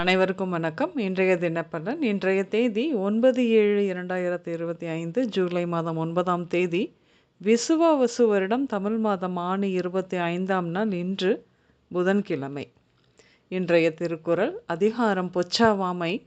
அனைவருக்கும் வணக்கம். இன்றைய தினப்பலன் இன்றைய தேதி ஒன்பது ஏழு இரண்டாயிரத்தி இருபத்தி ஐந்து ஜூலை மாதம் ஒன்பதாம் தேதி விசுவாவசு வருடம் தமிழ் மாதம் ஆணி இருபத்தி ஐந்தாம் நாள் இன்று புதன்கிழமை. இன்றைய திருக்குறள் அதிகாரம் பொச்சாவாமை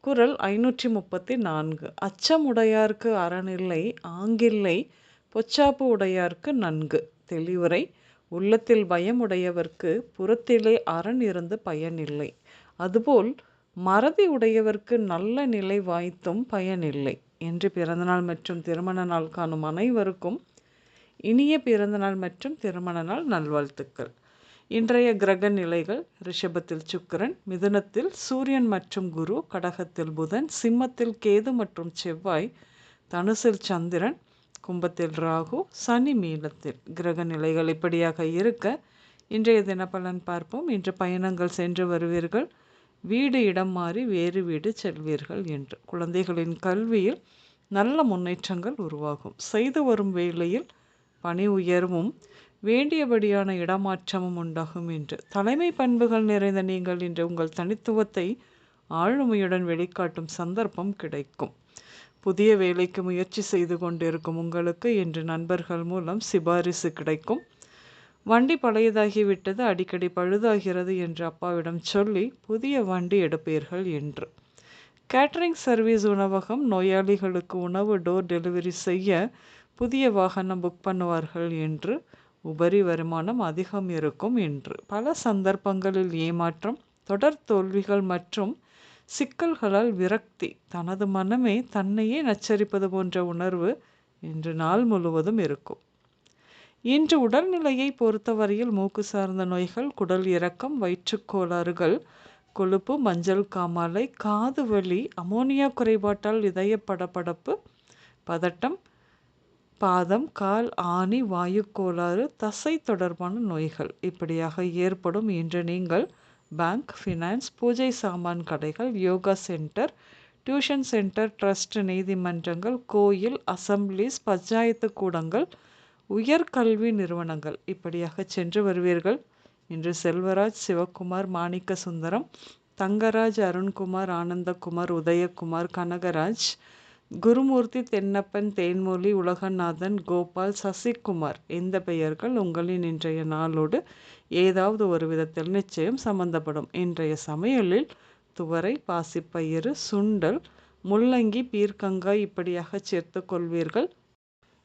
குரல் ஐநூற்றி முப்பத்தி நான்கு. அச்சமுடையார்க்கு அறனில்லை ஆங்கில்லை பொச்சாப்பு உடையார்க்கு நன்கு. தெளிவுரை உள்ளத்தில் பயமுடையவர்க்கு புறத்திலே அரண் இருந்து பயனில்லை. அதுபோல் மறதி உடையவர்க்கு நல்ல நிலை வாய்த்தும் பயனில்லை. என்று பிறந்தநாள் மற்றும் திருமண நாள் காணும் அனைவருக்கும் இனிய பிறந்தநாள் மற்றும் திருமண நாள் நல்வாழ்த்துக்கள். இன்றைய கிரக நிலைகள் ரிஷபத்தில் சுக்கரன் மிதுனத்தில் சூரியன் மற்றும் குரு கடகத்தில் புதன் சிம்மத்தில் கேது மற்றும் செவ்வாய் தனுசில் சந்திரன் கும்பத்தில் ராகு சனி மீனத்தில். கிரக நிலைகள் இப்படியாக இருக்க இன்றைய தினப்பலன் பார்ப்போம். இன்று பயணங்கள் சென்று வருவீர்கள். வீடு இடம் மாறி வேறு வீடு செல்வீர்கள் என்று. குழந்தைகளின் கல்வியில் நல்ல முன்னேற்றங்கள் உருவாகும். செய்து வரும் வேலையில் பணி உயர்வும் வேண்டியபடியான இடமாற்றமும் உண்டாகும் என்று. தலைமை பண்புகள் நிறைந்த நீங்கள் இன்று உங்கள் தனித்துவத்தை ஆளுமையுடன் வெளிக்காட்டும் சந்தர்ப்பம் கிடைக்கும். புதிய வேலைக்கு முயற்சி செய்து கொண்டிருக்கும் உங்களுக்கு இன்று நண்பர்கள் மூலம் சிபாரிசு கிடைக்கும். வண்டி பழையதாகிவிட்டது அடிக்கடி பழுதாகிறது என்று அப்பாவிடம் சொல்லி புதிய வண்டி எடுப்பீர்கள் என்று. கேட்டரிங் சர்வீஸ் உணவகம் நோயாளிகளுக்கு உணவு டோர் டெலிவரி செய்ய புதிய வாகனம் புக் பண்ணுவார்கள் என்று உபரி வருமானம் அதிகம் இருக்கும் என்று. பல சந்தர்ப்பங்களில் ஏமாற்றம் தொடர் தோல்விகள் மற்றும் சிக்கல்களால் விரக்தி. தனது மனமே தன்னையே நச்சரிப்பது போன்ற உணர்வு இன்று நாள் முழுவதும் இருக்கும். இன்று உடல்நிலையை பொறுத்தவரையில் மூக்கு சார்ந்த நோய்கள் குடல் இறக்கம் வயிற்றுக்கோளாறுகள் கொழுப்பு மஞ்சள் காமாலை காது வலி அமோனியா குறைபாட்டால் இதய படபடப்பு பதட்டம் பாதம் கால் ஆணி வாயு கோளாறு தசை தொடர்பான நோய்கள். இப்படியாக ஏற்படும் இன்று நீங்கள் பேங்க் ஃபினான்ஸ் பூஜை சாமான் கடைகள் yoga center tuition center trust நீதிமன்றங்கள் கோயில் அசம்பிளிஸ் பஞ்சாயத்து கூடங்கள் உயர்கல்வி நிறுவனங்கள் இப்படியாக சென்று வருவீர்கள். இன்று செல்வராஜ் சிவகுமார் மாணிக்க சுந்தரம் தங்கராஜ் அருண்குமார் ஆனந்தகுமார் உதயகுமார் கனகராஜ் குருமூர்த்தி தென்னப்பன் தேன்மொழி உலகநாதன் கோபால் சசிகுமார் இந்த பெயர்கள் உங்களின் இன்றைய நாளோடு ஏதாவது ஒரு விதத்தில் நிச்சயம் சம்பந்தப்படும். இன்றைய சமையலில் துவரை பாசிப்பயிறு சுண்டல் முள்ளங்கி பீர்க்கங்காய் இப்படியாக சேர்த்து கொள்வீர்கள்.